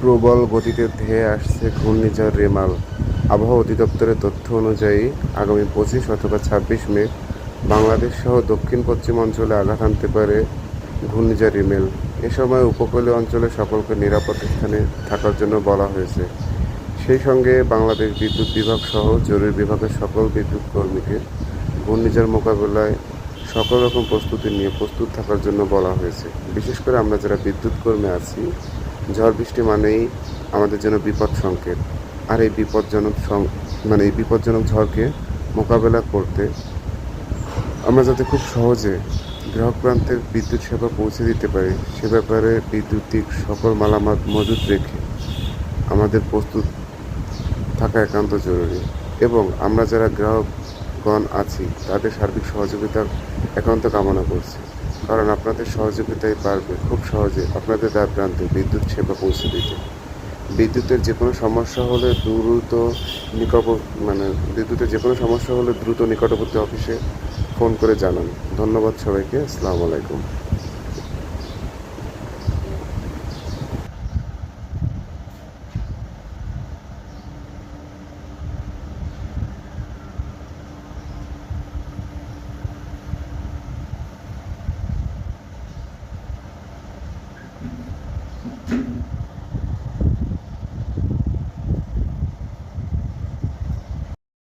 প্রবল গতিতে ধেয়ে আসছে ঘূর্ণিঝড় রেমাল। আবহাওয়া অধিদপ্তরের তথ্য অনুযায়ী, আগামী পঁচিশ অথবা ছাব্বিশ মে বাংলাদেশ সহ দক্ষিণ পশ্চিম অঞ্চলে আঘাত আনতে পারে ঘূর্ণিঝড় রিমেল। এ সময় উপকূলীয় অঞ্চলে সকলকে নিরাপদ স্থানে থাকার জন্য বলা হয়েছে। সেই সঙ্গে বাংলাদেশ বিদ্যুৎ বিভাগ সহ জরুরি বিভাগের সকল বিদ্যুৎ কর্মীকে ঘূর্ণিঝড় মোকাবেলায় সকল রকম প্রস্তুতি নিয়ে প্রস্তুত থাকার জন্য বলা হয়েছে। বিশেষ করে আমরা যারা বিদ্যুৎ কর্মী আছি ঝড় বৃষ্টি মানেই আমাদের জন্য বিপদ সংকেত। আর এই বিপজ্জনক মানে এই বিপজ্জনক ঝড়কে মোকাবেলা করতে আমরা যাতে খুব সহজে গ্রাহক প্রান্তের বিদ্যুৎ সেবা পৌঁছে দিতে পারি, সে ব্যাপারে বিদ্যুতিক সকল মালামাল মজুত রেখে আমাদের প্রস্তুত থাকা একান্ত জরুরি। এবং আমরা যারা গ্রাহকগণ আছি, তাদের সার্বিক সহযোগিতা একান্ত কামনা করছি। কারণ আপনাদের সহযোগিতাই পারবে খুব সহজে আপনাদের দ্বার প্রান্তে বিদ্যুৎ সেবা পৌঁছে দিতে। বিদ্যুতের যে কোনো সমস্যা হলে দ্রুত নিকট মানে বিদ্যুতের যে কোনো সমস্যা হলে দ্রুত নিকটবর্তী অফিসে ফোন করে জানান। ধন্যবাদ সবাইকে, আসসালামু আলাইকুম।